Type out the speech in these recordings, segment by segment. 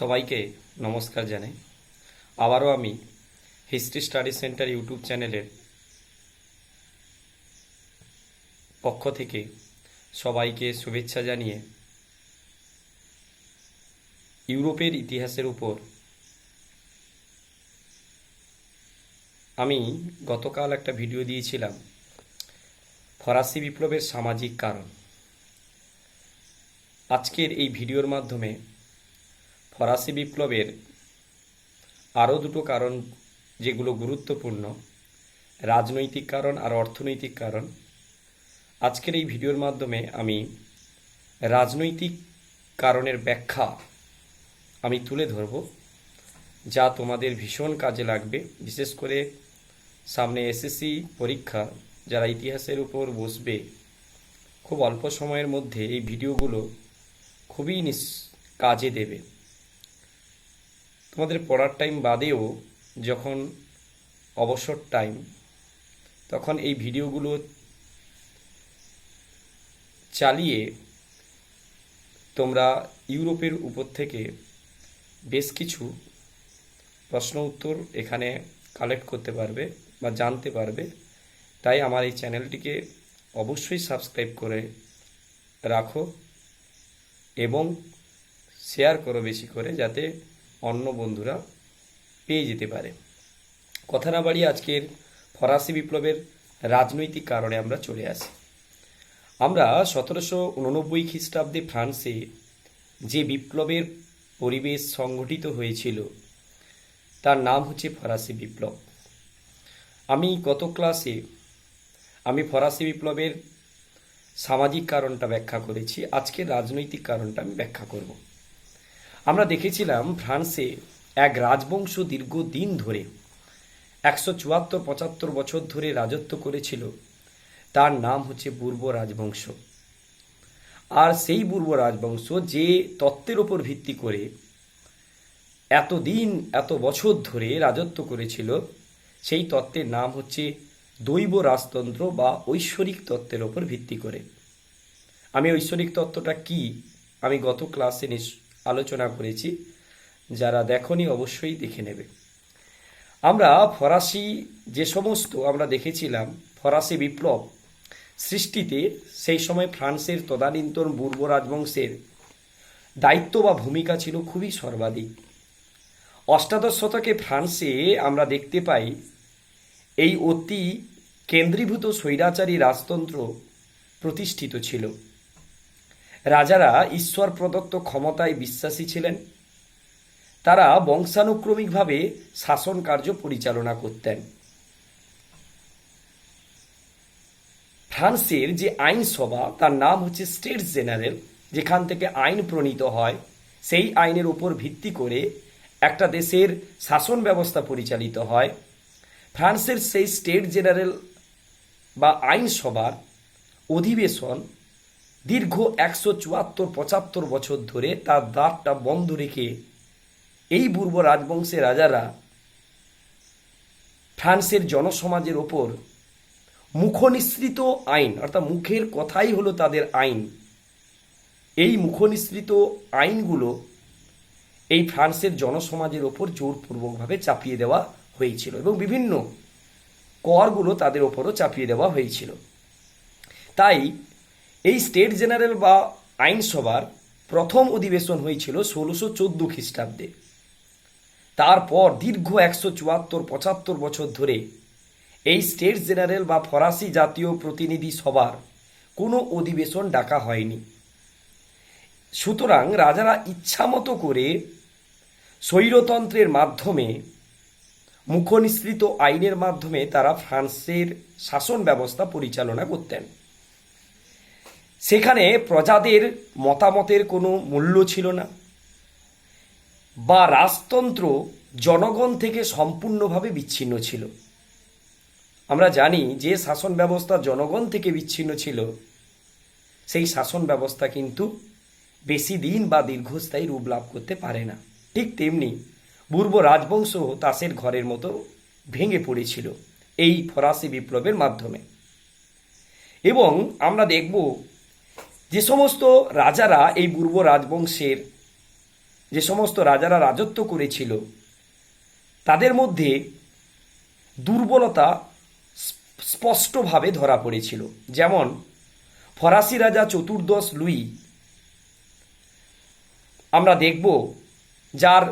সবাইকে নমস্কার জানাই। আবারও আমি হিস্ট্রি স্টাডি সেন্টার ইউটিউব চ্যানেলের পক্ষ থেকে সবাইকে শুভেচ্ছা জানিয়ে ইউরোপের ইতিহাসের উপর আমি গতকাল একটা ভিডিও দিয়েছিলাম, ফরাসি বিপ্লবের সামাজিক কারণ। আজকের এই ভিডিওর মাধ্যমে ফরাসি বিপ্লবের আরও দুটো কারণ যেগুলো গুরুত্বপূর্ণ, রাজনৈতিক কারণ আর অর্থনৈতিক কারণ। আজকের এই ভিডিওর মাধ্যমে আমি রাজনৈতিক কারণের ব্যাখ্যা আমি তুলে ধরব, যা তোমাদের ভীষণ কাজে লাগবে। বিশেষ করে সামনে এসএসসি পরীক্ষা, যারা ইতিহাসের উপর বসবে, খুব অল্প সময়ের মধ্যে এই ভিডিওগুলো খুবই কাজে দেবে। তোমাদের পড়ার টাইম বাদেও যখন অবসর টাইম তখন এই ভিডিওগুলো চালিয়ে তোমরা ইউরোপের উপর থেকে বেশ কিছু প্রশ্ন উত্তর এখানে কালেক্ট করতে পারবে বা জানতে পারবে। তাই আমার এই চ্যানেলটিকে অবশ্যই সাবস্ক্রাইব করে রাখো এবং শেয়ার করো বেশি করে, যাতে অন্য বন্ধুরা পেয়ে যেতে পারে। কথা না বাড়িয়ে আজকের ফরাসি বিপ্লবের রাজনৈতিক কারণে আমরা চলে আসি। আমরা সতেরোশো উননব্বই খ্রিস্টাব্দে ফ্রান্সে যে বিপ্লবের পরিবেশ সংগঠিত হয়েছিল, তার নাম হচ্ছে ফরাসি বিপ্লব। আমি গত ক্লাসে আমি ফরাসি বিপ্লবের সামাজিক কারণটা ব্যাখ্যা করেছি আজকে রাজনৈতিক কারণটা আমি ব্যাখ্যা করব। আমরা দেখেছিলাম ফ্রান্সে এক রাজবংশ দীর্ঘদিন ধরে, একশো চুয়াত্তর, পঁচাত্তর বছর ধরে রাজত্ব করেছিল। তার নাম হচ্ছে পূর্ব রাজবংশ। আর সেই পূর্ব রাজবংশ যে তত্ত্বের ওপর ভিত্তি করে এতদিন, এত বছর ধরে রাজত্ব করেছিল, সেই তত্ত্বের নাম হচ্ছে দৈব রাজতন্ত্র বা ঐশ্বরিক তত্ত্বের ওপর ভিত্তি করে। আমি ঐশ্বরিক তত্ত্বটা কি? আমি গত ক্লাসে আলোচনা করেছি, যারা দেখনি অবশ্যই দেখে নেবে। আমরা ফরাসি যে সমস্ত আমরা দেখেছিলাম, ফরাসি বিপ্লব সৃষ্টিতে সেই সময় ফ্রান্সের তদানীন্তন বুর্ব রাজবংশের দায়িত্ব বা ভূমিকা ছিল খুবই সর্বাধিক। অষ্টাদশ শতকে ফ্রান্সে আমরা দেখতে পাই, এই অতি কেন্দ্রীভূত স্বৈরাচারী রাজতন্ত্র প্রতিষ্ঠিত ছিল। রাজারা ঈশ্বর প্রদত্ত ক্ষমতায় বিশ্বাসী ছিলেন। তারা বংশানুক্রমিকভাবে শাসন কার্য পরিচালনা করতেন। ফ্রান্সের যে আইনসভা, তার নাম হচ্ছে স্টেটস জেনারেল, যেখান থেকে আইন প্রণীত হয়, সেই আইনের উপর ভিত্তি করে একটা দেশের শাসন ব্যবস্থা পরিচালিত হয়। ফ্রান্সের সেই স্টেট জেনারেল বা আইনসভার অধিবেশন দীর্ঘ একশো চুয়াত্তর, পঁচাত্তর বছর ধরে তার দ্বারটা বন্ধ রেখে এই পূর্ব রাজবংশের রাজারা ফ্রান্সের জনসমাজের ওপর মুখনিসৃত আইন, অর্থাৎ মুখের কথাই হলো তাদের আইন, এই মুখনিসৃত আইনগুলো এই ফ্রান্সের জনসমাজের ওপর জোরপূর্বকভাবে চাপিয়ে দেওয়া হয়েছিল এবং বিভিন্ন করগুলো তাদের ওপরও চাপিয়ে দেওয়া হয়েছিল। তাই এই স্টেট জেনারেল বা আইনসভার প্রথম অধিবেশন হয়েছিল ষোলোশো চোদ্দ খ্রিস্টাব্দে। তারপর দীর্ঘ একশো চুয়াত্তর, পঁচাত্তর বছর ধরে এই স্টেট জেনারেল বা ফরাসি জাতীয় প্রতিনিধি সভার কোনো অধিবেশন ডাকা হয়নি। সুতরাং রাজারা ইচ্ছামতো করে স্বৈরতন্ত্রের মাধ্যমে, মুখনিসৃত আইনের মাধ্যমে তারা ফ্রান্সের শাসন ব্যবস্থা পরিচালনা করতেন। সেখানে প্রজাদের মতামতের কোনো মূল্য ছিল না বা রাজতন্ত্র জনগণ থেকে সম্পূর্ণভাবে বিচ্ছিন্ন ছিল। আমরা জানি যে শাসন ব্যবস্থা জনগণ থেকে বিচ্ছিন্ন ছিল, সেই শাসন ব্যবস্থা কিন্তু বেশি দিন বা দীর্ঘস্থায়ী রূপ লাভ করতে পারে না। ঠিক তেমনি পূর্ব রাজবংশ তাসের ঘরের মতো ভেঙে পড়েছিল এই ফরাসি বিপ্লবের মাধ্যমে। এবং আমরা দেখব যে সমস্ত রাজারা এই পূর্ব রাজবংশের যে সমস্ত রাজারা রাজত্ব করেছিল, তাদের মধ্যে দুর্বলতা স্পষ্টভাবে ধরা পড়েছিল। যেমন ফরাসি রাজা চতুর্দশ লুই, আমরা দেখব যার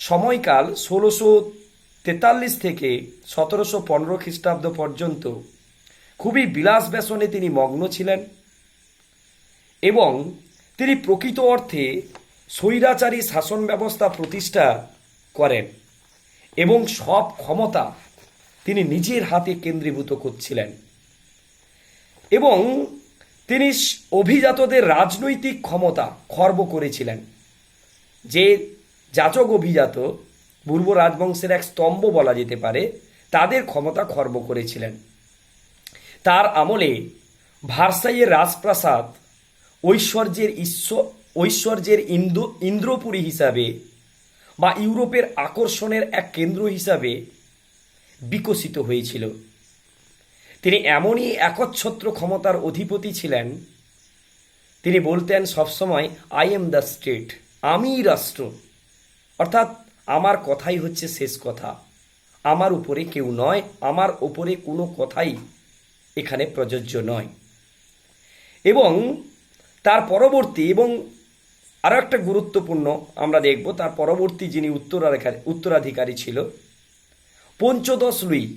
সময়কাল ষোলোশো তেতাল্লিশ থেকে সতেরোশো পনেরো খ্রিস্টাব্দ পর্যন্ত খুবই বিলাস ব্যসনে তিনি মগ্ন ছিলেন। এবং তিনি প্রকৃত অর্থে স্বৈরাচারী শাসন ব্যবস্থা প্রতিষ্ঠা করেন এবং সব ক্ষমতা তিনি নিজের হাতে কেন্দ্রীভূত করছিলেন। এবং তিনি অভিজাতদের রাজনৈতিক ক্ষমতা খর্ব করেছিলেন। যে যাচক অভিজাত পূর্ব রাজবংশের এক স্তম্ভ বলা যেতে পারে, তাদের ক্ষমতা খর্ব করেছিলেন। তার আমলে ভারসাইয়ের রাজপ্রাসাদ ঐশ্বর্যের ঈশ্বর ঐশ্বর্যের ইন্দ্র ইন্দ্রপুরী হিসাবে বা ইউরোপের আকর্ষণের এক কেন্দ্র হিসাবে বিকশিত হয়েছিল। তিনি এমনই একচ্ছত্র ক্ষমতার অধিপতি ছিলেন। তিনি বলতেন সবসময় আই এম দ্য স্টেট আমিই রাষ্ট্র। অর্থাৎ, আমার কথাই হচ্ছে শেষ কথা। আমার উপরে কেউ নয়, আমার উপরে কোনো কথাই এখানে প্রযোজ্য নয়। এবং তার পরবর্তী এবং আরও একটা গুরুত্বপূর্ণ আমরা দেখব, তার পরবর্তী যিনি উত্তরাধিকারী উত্তরাধিকারী ছিল, পঞ্চদশ লুই,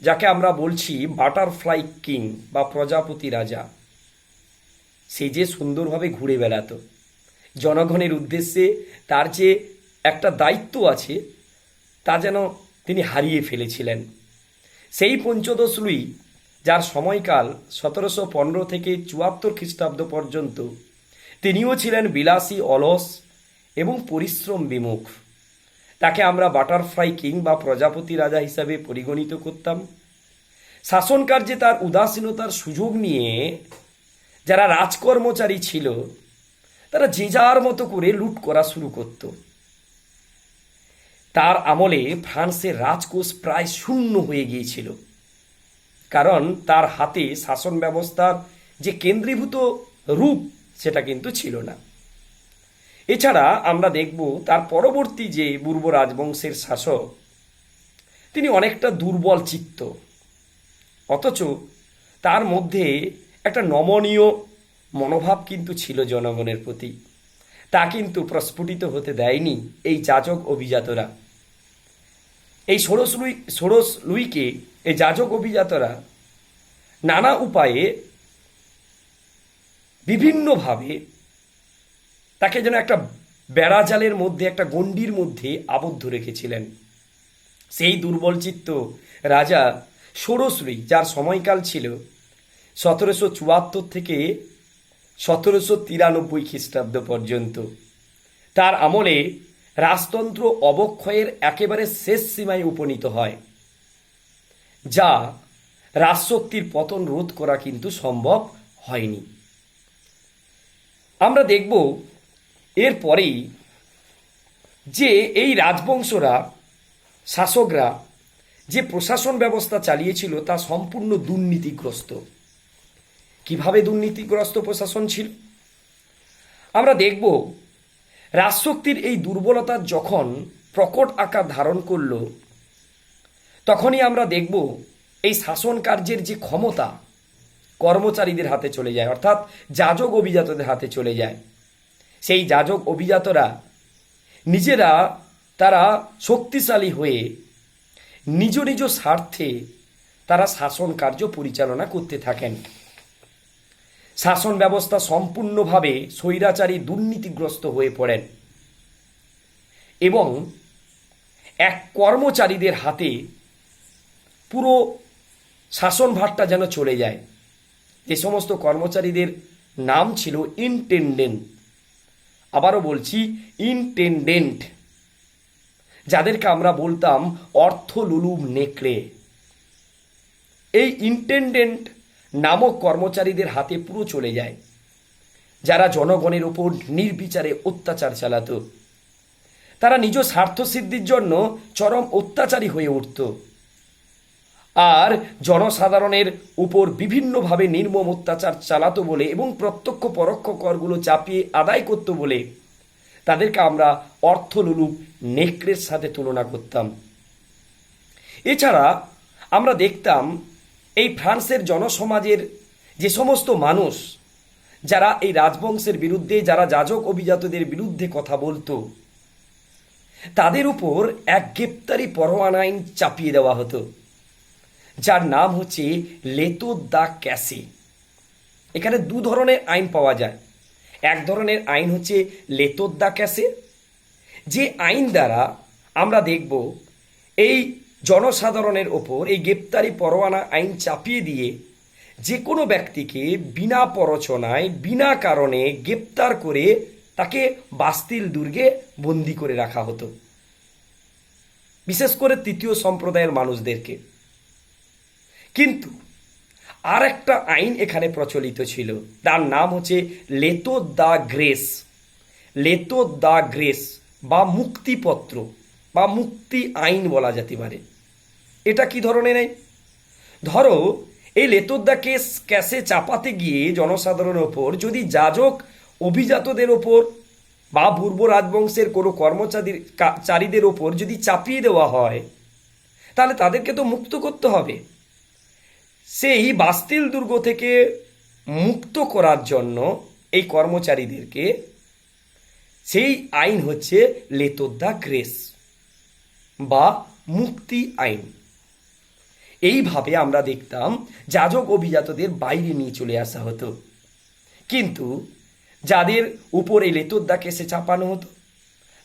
যাকে আমরা বলছি বাটারফ্লাই কিং বা প্রজাপতি রাজা। সে যে সুন্দরভাবে ঘুরে বেড়াতো। জনগণের উদ্দেশ্যে তার যে একটা দায়িত্ব আছে, তা যেন তিনি হারিয়ে ফেলেছিলেন। সেই পঞ্চদশ লুই যার সময়কাল সতেরোশো পনেরো থেকে চুয়াত্তর খ্রিস্টাব্দ পর্যন্ত। তিনিও ছিলেন বিলাসী অলস এবং পরিশ্রম বিমুখ। তাকে আমরা বাটারফ্লাই কিং বা প্রজাপতি রাজা হিসাবে পরিগণিত করতাম। শাসন কার্যে তার উদাসীনতার সুযোগ নিয়ে যারা রাজকর্মচারী ছিল, তারা যে যার মতো করে লুট করা শুরু করত। তার আমলে ফ্রান্সের রাজকোষ প্রায় শূন্য হয়ে গিয়েছিল। কারণ তার হাতে শাসন ব্যবস্থার যে কেন্দ্রীভূত রূপ, সেটা কিন্তু ছিল না। এছাড়া আমরা দেখব তার পরবর্তী যে পূর্ব রাজবংশের শাসক, তিনি অনেকটা দুর্বল চিত্ত। অথচ তার মধ্যে একটা নমনীয় মনোভাব কিন্তু ছিল জনগণের প্রতি। তা কিন্তু প্রস্ফুটিত হতে দেয়নি এই যাজক অভিজাতরা। এই ষোড়শ লুই, ষোড়শ লুইকে এই যাজক অভিজাতরা নানা উপায়ে বিভিন্নভাবে তাকে যেন একটা বেড়াজালের মধ্যে, একটা গণ্ডির মধ্যে আবদ্ধ রেখেছিলেন। সেই দুর্বল চিত্ত রাজা ষোড়শরী, যার সময়কাল ছিল সতেরোশো চুয়াত্তর থেকে সতেরোশো তিরানব্বই খ্রিস্টাব্দ পর্যন্ত। তার আমলে রাজতন্ত্র অবক্ষয়ের একেবারে শেষ সীমায় উপনীত হয়। যা রাজশক্তির পতন রোধ করা কিন্তু সম্ভব হয়নি। আমরা দেখব এরপরেই যে এই রাজবংশরা, শাসকরা যে প্রশাসন ব্যবস্থা চালিয়েছিল তা সম্পূর্ণ দুর্নীতিগ্রস্ত। কীভাবে দুর্নীতিগ্রস্ত প্রশাসন ছিল? আমরা দেখব রাজশক্তির এই দুর্বলতার যখন প্রকট আকার ধারণ করল তখনই আমরা দেখব এই শাসন কার্যের যে ক্ষমতা কর্মচারীদের হাতে চলে যায়, অর্থাৎ যাজক অভিজাতদের হাতে চলে যায়। সেই যাজক অভিজাতরা নিজেরা তারা শক্তিশালী হয়ে নিজ নিজ স্বার্থে তারা শাসন কার্য পরিচালনা করতে থাকেন। শাসন ব্যবস্থা সম্পূর্ণভাবে স্বৈরাচারী দুর্নীতিগ্রস্ত হয়ে পড়েন এবং এক কর্মচারীদের হাতে পুরো শাসনভারটা যেন চলে যায়। যে সমস্ত কর্মচারীদের নাম ছিল ইনটেন্ডেন্ট আবারও বলছি ইনটেন্ডেন্ট যাদেরকে আমরা বলতাম অর্থ লুলুম নেকড়ে। এই ইন্টেন্ডেন্ট নামক কর্মচারীদের হাতে পুরো চলে যায়। যারা জনগণের ওপর নির্বিচারে অত্যাচার চালাতো। তারা নিজ স্বার্থসিদ্ধির জন্য চরম অত্যাচারী হয়ে উঠত। আর জনসাধারণের উপর বিভিন্নভাবে নির্মম অত্যাচার চালাতো বলে এবং প্রত্যক্ষ পরোক্ষ করগুলো চাপিয়ে আদায় করত বলে তাদেরকে আমরা অর্থলুলুপ, নেকড়ের সাথে তুলনা করতাম। এছাড়া আমরা দেখতাম এই ফ্রান্সের জনসমাজের যে সমস্ত মানুষ, যারা এই রাজবংশের বিরুদ্ধে, যারা যাজক অভিজাতদের বিরুদ্ধে কথা বলতো, তাদের উপর এক গ্রেপ্তারি পরোয়ানা আইন চাপিয়ে দেওয়া হতো। যার নাম হচ্ছে লেতো দা ক্যাসে। এখানে দু ধরনের আইন পাওয়া যায়। এক ধরনের আইন হচ্ছে লেতোর দা ক্যাসে। যে আইন দ্বারা আমরা দেখব, এই জনসাধারণের ওপর এই গ্রেপ্তারি পরোয়ানা আইন চাপিয়ে দিয়ে যে কোনো ব্যক্তিকে বিনা পরচনায় বিনা কারণে গ্রেপ্তার করে তাকে বাস্তিল দুর্গে বন্দি করে রাখা হতো। বিশেষ করে তৃতীয় সম্প্রদায়ের মানুষদেরকে। কিন্তু আর একটা আইন এখানে প্রচলিত ছিল। তার নাম হচ্ছে লেতো দা গ্রেস। লেতো দা গ্রেস বা মুক্তিপত্র বা মুক্তি আইন বলা যেতে পারে। এটা কি ধরনের আইন? ধরো, এই লেতোদ্দা কেস ক্যাসে চাপাতে গিয়ে জনসাধারণের ওপর যদি যাজক অভিজাতদের ওপর বা পূর্ব রাজবংশের কোনো কর্মচারীর চারীদের ওপর যদি চাপিয়ে দেওয়া হয়, তাহলে তাদেরকে তো মুক্ত করতে হবে। সেই বাস্তিল দুর্গ থেকে মুক্ত করার জন্য এই কর্মচারীদেরকে সেই আইন হচ্ছে লেতোদ্দা গ্রেস বা মুক্তি আইন। এইভাবে আমরা দেখতাম যাজক অভিজাতদের বাইরে নিয়ে চলে আসা হতো। কিন্তু যাদের উপর এই লেতোদ্দা কেসে চাপানো হতো,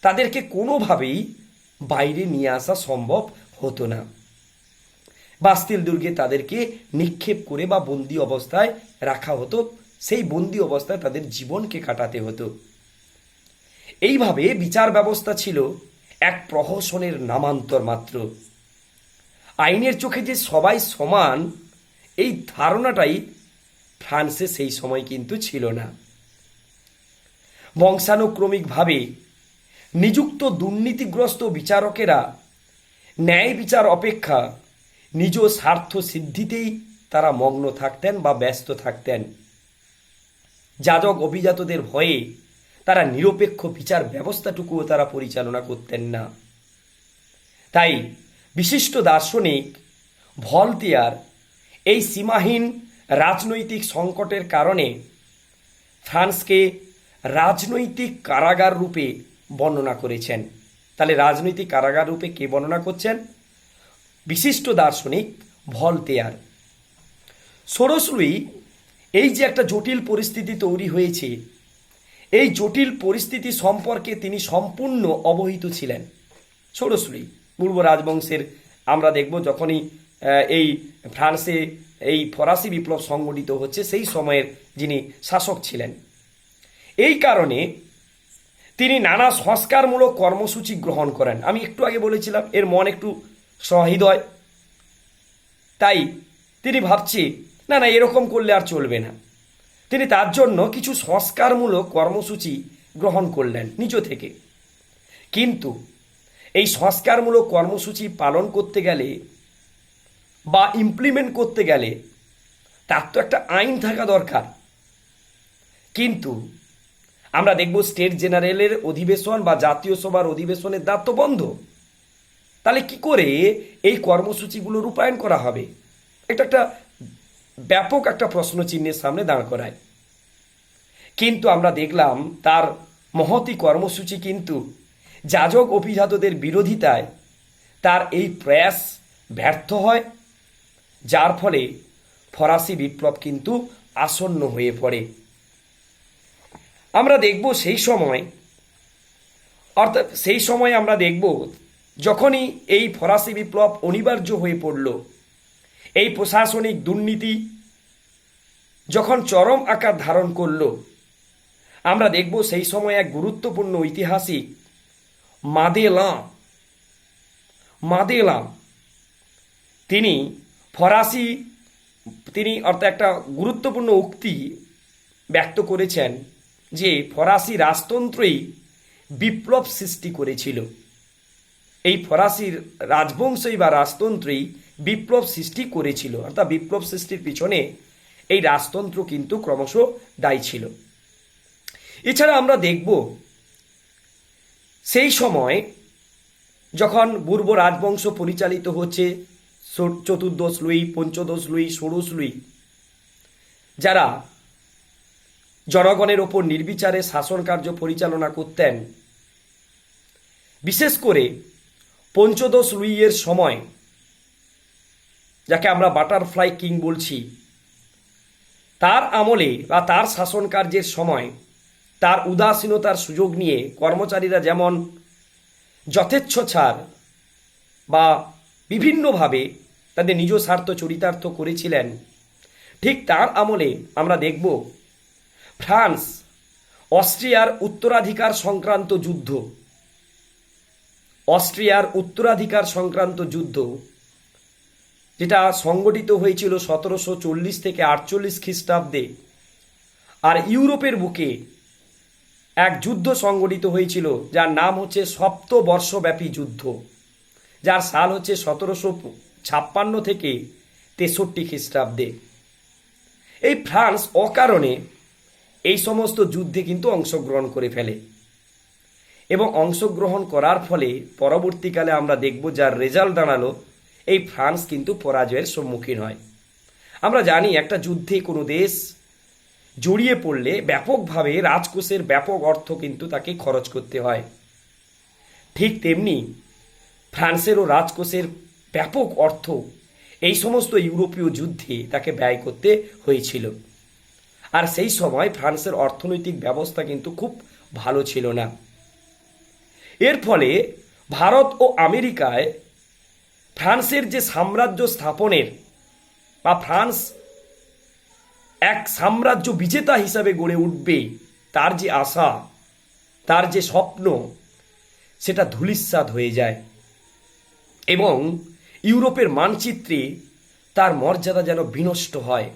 তাদেরকে কোনোভাবেই বাইরে নিয়ে আসা সম্ভব হতো না। বাস্তিল দুর্গে তাদেরকে নিক্ষেপ করে বা বন্দি অবস্থায় রাখা হতো, সেই বন্দি অবস্থায় তাদের জীবনকে কাটাতে হতো। এইভাবে বিচার ব্যবস্থা ছিল এক প্রহসনের নামান্তর মাত্র। আইনের চোখে যে সবাই সমান, এই ধারণাটাই ফ্রান্সে সেই সময় কিন্তু ছিল না। বংশানুক্রমিকভাবে নিযুক্ত দুর্নীতিগ্রস্ত বিচারকেরা ন্যায় বিচার অপেক্ষা নিজ স্বার্থ সিদ্ধিতেই তারা মগ্ন থাকতেন বা ব্যস্ত থাকতেন। যাজক অভিজাতদের ভয়ে তারা নিরপেক্ষ বিচার ব্যবস্থাটুকুও তারা পরিচালনা করতেন না। তাই বিশিষ্ট দার্শনিক ভলতিয়ার এই সীমাহীন রাজনৈতিক সংকটের কারণে ফ্রান্সকে রাজনৈতিক কারাগার রূপে বর্ণনা করেছেন। তাহলে রাজনৈতিক কারাগার রূপে কে বর্ণনা করছেন? বিশিষ্ট দার্শনিক ভলতেয়ার ষোড়শলুই এই যে একটা জটিল পরিস্থিতি তৈরি হয়েছে, এই জটিল পরিস্থিতি সম্পর্কে তিনি সম্পূর্ণ অবহিত ছিলেন। ষোড়শলুই পূর্ব রাজবংশের, আমরা দেখব যখনই এই ফ্রান্সে এই ফরাসি বিপ্লব সংগঠিত হচ্ছে, সেই সময়ের যিনি শাসক ছিলেন। এই কারণে তিনি নানা সংস্কারমূলক কর্মসূচি গ্রহণ করেন। আমি একটু আগে বলেছিলাম, এর মন একটু সহৃদয়। তাই তিনি ভাবছে, না না, এরকম করলে আর চলবে না। তিনি তার জন্য কিছু সংস্কারমূলক কর্মসূচি গ্রহণ করলেন নিজ থেকে। কিন্তু এই সংস্কারমূলক কর্মসূচি পালন করতে গেলে বা ইমপ্লিমেন্ট করতে গেলে তার তো একটা আইন থাকা দরকার। কিন্তু আমরা দেখব স্টেট জেনারেলের অধিবেশন বা জাতীয় সভার অধিবেশনের দ্বার তো বন্ধ। তাহলে কি করে এই কর্মসূচিগুলো রূপায়ণ করা হবে? এটা একটা ব্যাপক একটা প্রশ্ন চিহ্নের সামনে দাঁড় করায়। কিন্তু আমরা দেখলাম তার মহতি কর্মসূচি কিন্তু যাজক অভিজাতদের বিরোধিতায় তার এই প্রয়াস ব্যর্থ হয়, যার ফলে ফরাসি বিপ্লব কিন্তু আসন্ন হয়ে পড়ে। আমরা দেখব সেই সময়, অর্থাৎ সেই সময় আমরা দেখব যখনই এই ফরাসি বিপ্লব অনিবার্য হয়ে পড়ল, এই প্রশাসনিক দুর্নীতি যখন চরম আকার ধারণ করল, আমরা দেখব সেই সময় এক গুরুত্বপূর্ণ ঐতিহাসিক মাদেলাঁ মাদেলাঁ। তিনি ফরাসি, তিনি অর্থাৎ একটা গুরুত্বপূর্ণ উক্তি ব্যক্ত করেছেন যে ফরাসি রাজতন্ত্রই বিপ্লব সৃষ্টি করেছিল। এই ফরাসির রাজবংশই বা রাজতন্ত্রই বিপ্লব সৃষ্টি করেছিল। অর্থাৎ বিপ্লব সৃষ্টির পিছনে এই রাজতন্ত্র কিন্তু ক্রমশ দায়ী ছিল। এছাড়া আমরা দেখব সেই সময় যখন পূর্ব রাজবংশ পরিচালিত হচ্ছে চতুর্দশ লুই, পঞ্চদশ লুই, ষোড়শ লুই, যারা জনগণের ওপর নির্বিচারে শাসন কার্য পরিচালনা করতেন। বিশেষ করে পঞ্চদশ লুইয়ের সময়, যাকে আমরা বাটারফ্লাই কিং বলছি, তার আমলে বা তার শাসন কার্যের সময়, তার উদাসীনতার সুযোগ নিয়ে কর্মচারীরা যেমন যথেচ্ছ ছাড় বা বিভিন্নভাবে তাদের নিজ স্বার্থ চরিতার্থ করেছিলেন, ঠিক তার আমলে আমরা দেখব ফ্রান্স, অস্ট্রিয়ার উত্তরাধিকার সংক্রান্ত যুদ্ধ। অস্ট্রিয়ার উত্তরাধিকার সংক্রান্ত যুদ্ধ, যেটা সংগঠিত হয়েছিল সতেরোশো চল্লিশ থেকে আটচল্লিশ খ্রিস্টাব্দে, আর ইউরোপের বুকে এক যুদ্ধ সংগঠিত হয়েছিল, যার নাম হচ্ছে সপ্তবর্ষব্যাপী যুদ্ধ, যার সাল হচ্ছে সতেরোশো ছাপ্পান্ন থেকে তেষট্টি খ্রিস্টাব্দে। এই ফ্রান্স অকারণে এই সমস্ত যুদ্ধে কিন্তু অংশগ্রহণ করে ফেলে। এবং অংশগ্রহণ করার ফলে পরবর্তীকালে আমরা দেখব যার রেজাল্ট দাঁড়াল, এই ফ্রান্স কিন্তু পরাজয়ের সম্মুখীন হয়। আমরা জানি একটা যুদ্ধে কোনো দেশ জড়িয়ে পড়লে ব্যাপকভাবে রাজকোষের ব্যাপক অর্থ কিন্তু তাকে খরচ করতে হয়। ঠিক তেমনি ফ্রান্সেরও রাজকোষের ব্যাপক অর্থ এই সমস্ত ইউরোপীয় যুদ্ধে তাকে ব্যয় করতে হয়েছিল। আর সেই সময় ফ্রান্সের অর্থনৈতিক ব্যবস্থা কিন্তু খুব ভালো ছিল না। এর ফলে ভারত ও আমেরিকায় ফ্রান্সের যে সাম্রাজ্য স্থাপনের বা ফ্রান্স এক সাম্রাজ্য বিজেতা হিসাবে গড়ে উঠবে, তার যে আশা, তার যে স্বপ্ন, সেটা ধূলিস্বাদ হয়ে যায়। এবং ইউরোপের মানচিত্রে তার মর্যাদা যেন বিনষ্ট হয়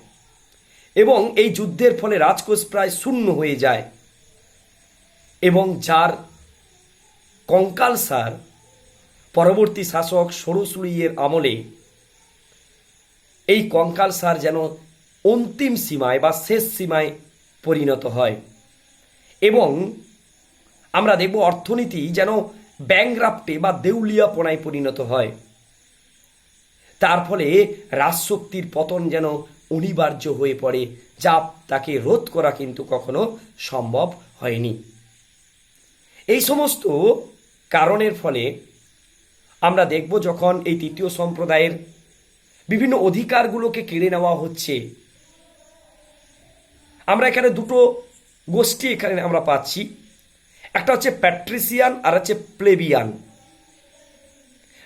এবং এই যুদ্ধের ফলে রাজকোষ প্রায় শূন্য হয়ে যায় এবং যার কঙ্কাল সার পরবর্তী শাসক সরুসুড়িয়ের আমলে এই কঙ্কাল সার যেন অন্তিম সীমায় বা শেষ সীমায় পরিণত হয়। এবং আমরা দেখব অর্থনীতি যেন ব্যাংরাপ্টে বা দেউলিয়াপনায় পরিণত হয়। তার ফলে রাজশক্তির পতন যেন অনিবার্য হয়ে পড়ে, যা তাকে রোধ করা কিন্তু কখনো সম্ভব হয়নি। এই সমস্ত কারণের ফলে আমরা দেখব যখন এই তৃতীয় সম্প্রদায়ের বিভিন্ন অধিকারগুলোকে কেড়ে নেওয়া হচ্ছে। আমরা এখানে দুটো গোষ্ঠী এখানে আমরা পাচ্ছি। একটা হচ্ছে প্যাট্রিসিয়ান আর হচ্ছে প্লেবিয়ান।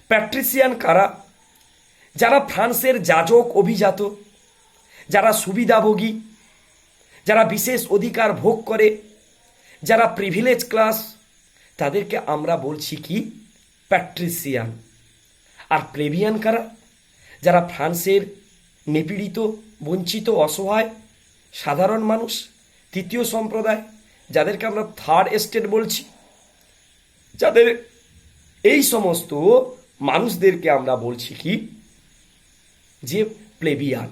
প্যাট্রিসিয়ান কারা? যারা ফ্রান্সের যাজক অভিজাত, যারা সুবিধাভোগী, যারা বিশেষ অধিকার ভোগ করে, যারা প্রিভিলেজ ক্লাস তাদেরকে আমরা বলছি কি? প্যাট্রিসিয়ান। আর প্লেবিয়ান কারা যারা ফ্রান্সের নিপীড়িত, বঞ্চিত, অসহায়, সাধারণ মানুষ, তৃতীয় সম্প্রদায়, যাদেরকে আমরা থার্ড এস্টেট বলছি, যাদের এই সমস্ত মানুষদেরকে আমরা বলছি কি? যে প্লেবিয়ান।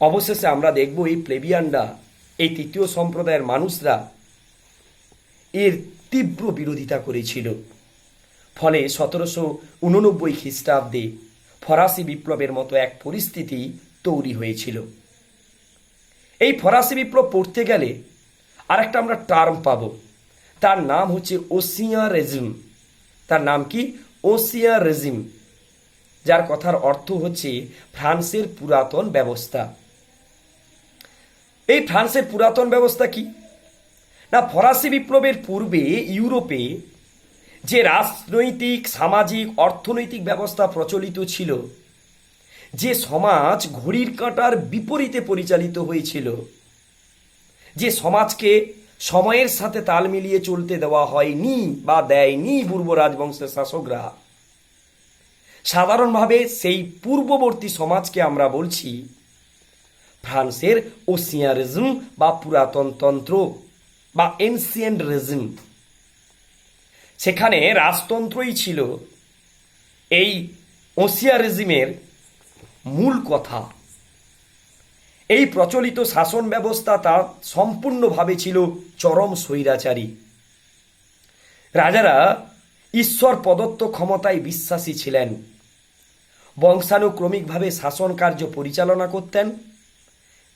অবশেষে আমরা দেখব এই প্লেবিয়ানরা, এই তৃতীয় সম্প্রদায়ের মানুষরা এর তীব্র বিরোধিতা করেছিল। ফলে সতেরোশো উননব্বই খ্রিস্টাব্দে ফরাসি বিপ্লবের মতো এক পরিস্থিতি তৈরি হয়েছিল। এই ফরাসি বিপ্লব পড়তে গেলে আরেকটা আমরা টার্ম পাব। তার নাম হচ্ছে ওসিয়া রেজিম তার নাম কি? ওসিয়া রেজিম যার কথার অর্থ হচ্ছে ফ্রান্সের পুরাতন ব্যবস্থা। এই ফ্রান্সের পুরাতন ব্যবস্থা কি? না, ফরাসি বিপ্লবের পূর্বে ইউরোপে যে রাজনৈতিক, সামাজিক, অর্থনৈতিক ব্যবস্থা প্রচলিত ছিল, যে সমাজ ঘড়ির কাঁটার বিপরীতে পরিচালিত হয়েছিল, যে সমাজকে সময়ের সাথে তাল মিলিয়ে চলতে দেওয়া হয়নি বা দেয়নি পূর্ব রাজবংশের শাসকরা, সাধারণভাবে সেই পূর্ববর্তী সমাজকে আমরা বলছি ফ্রান্সের ওসিয়ারিজম বা পুরাতন তন্ত্র। বা এনসিয়েন্ট রেজিম সেখানে রাজতন্ত্রই ছিল এই ওসিয়া রেজিমের মূল কথা। এই প্রচলিত শাসন ব্যবস্থা তা সম্পূর্ণভাবে ছিল চরম স্বৈরাচারী। রাজারা ঈশ্বর প্রদত্ত ক্ষমতায় বিশ্বাসী ছিলেন। বংশানুক্রমিকভাবে শাসন কার্য পরিচালনা করতেন।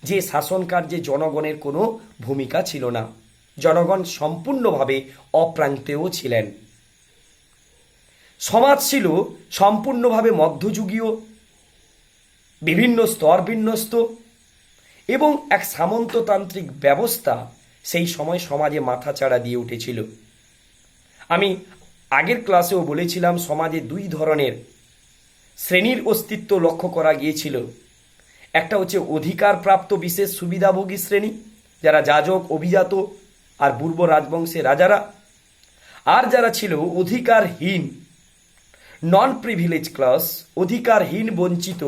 যে শাসন কার্যে জনগণের কোনো ভূমিকা ছিল না। জনগণ সম্পূর্ণভাবে অপ্রান্তেও ছিলেন। সমাজ ছিল সম্পূর্ণভাবে মধ্যযুগীয়, বিভিন্ন স্তর বিন্যস্ত এবং এক সামন্ততান্ত্রিক ব্যবস্থা সেই সময় সমাজে মাথাচাড়া দিয়ে উঠেছিল। আমি আগের ক্লাসেও বলেছিলাম, সমাজে দুই ধরনের শ্রেণির অস্তিত্ব লক্ষ্য করা গিয়েছিল। একটা হচ্ছে অধিকারপ্রাপ্ত বিশেষ সুবিধাভোগী শ্রেণি, যারা যাজক, অভিজাত আর পূর্ব রাজবংশের রাজারা। আর যারা ছিল অধিকারহীন নন প্রিভিলেজ ক্লাস অধিকারহীন বঞ্চিত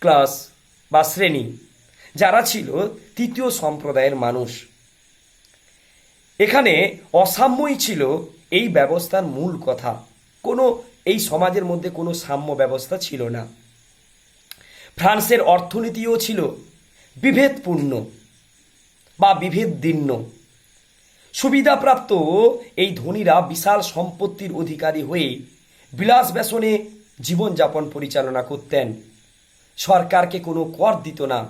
ক্লাস বা শ্রেণি, যারা ছিল তৃতীয় সম্প্রদায়ের মানুষ। এখানে অসাম্যই ছিল এই ব্যবস্থার মূল কথা। কোনো, এই সমাজের মধ্যে কোনো সাম্য ব্যবস্থা ছিল না। ফ্রান্সের অর্থনীতিও ছিল বিভেদপূর্ণ বা বিভেদ বিভেদদীর্ণ। সুবিধাপ্রাপ্ত এই ধনীরা বিশাল সম্পত্তির অধিকারী হয়ে বিলাস ব্যসনে জীবনযাপন পরিচালনা করতেন। সরকারকে কোনো কর দিত না,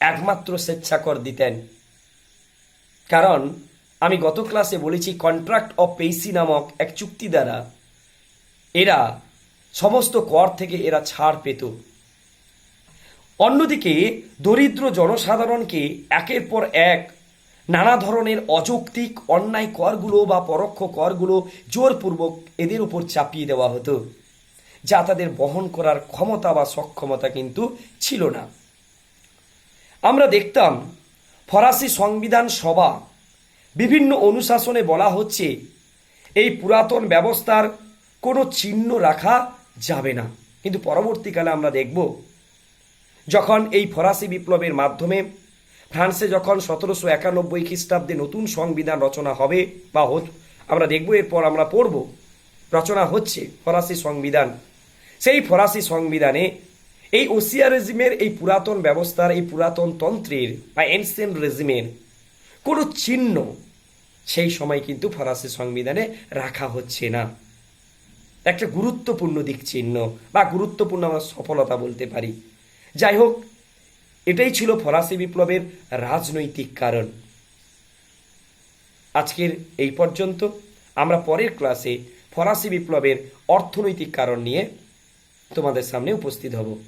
একমাত্র স্বেচ্ছাকর দিতেন। কারণ, আমি গত ক্লাসে বলেছি কন্ট্রাক্ট অফ পেইসি নামক এক চুক্তি দ্বারা এরা সমস্ত কর থেকে এরা ছাড় পেত। অন্যদিকে, দরিদ্র জনসাধারণকে একের পর এক নানা ধরনের অযৌক্তিক অন্যায় করগুলো বা পরোক্ষ করগুলো জোরপূর্বক এদের উপর চাপিয়ে দেওয়া হতো, যা তাদের বহন করার ক্ষমতা বা সক্ষমতা কিন্তু ছিল না। আমরা দেখতাম, ফরাসি সংবিধান সভা বিভিন্ন অনুশাসনে বলা হচ্ছে, এই পুরাতন ব্যবস্থার কোনো চিহ্ন রাখা যাবে না। কিন্তু পরবর্তীকালে আমরা দেখব, যখন এই ফরাসি বিপ্লবের মাধ্যমে ফ্রান্সে যখন সতেরোশো একানব্বই খ্রিস্টাব্দে নতুন সংবিধান রচনা হবে বা আমরা দেখব এরপর আমরা পড়ব। রচনা হচ্ছে ফরাসি সংবিধান। সেই ফরাসি সংবিধানে এই ওসিয়া রেজিমের এই পুরাতন ব্যবস্থার, এই পুরাতন তন্ত্রের বা এনসেন্ট রেজিমের কোনো চিহ্ন সেই সময় কিন্তু ফরাসি সংবিধানে রাখা হচ্ছে না। একটা গুরুত্বপূর্ণ দিক চিহ্ন বা গুরুত্বপূর্ণ আমরা সফলতা বলতে পারি। যাই হোক এটাই ছিল ফরাসি বিপ্লবের রাজনৈতিক কারণ। আজকের এই পর্যন্ত। আমরা পরের ক্লাসে ফরাসি বিপ্লবের অর্থনৈতিক কারণ নিয়ে তোমাদের সামনে উপস্থিত হব।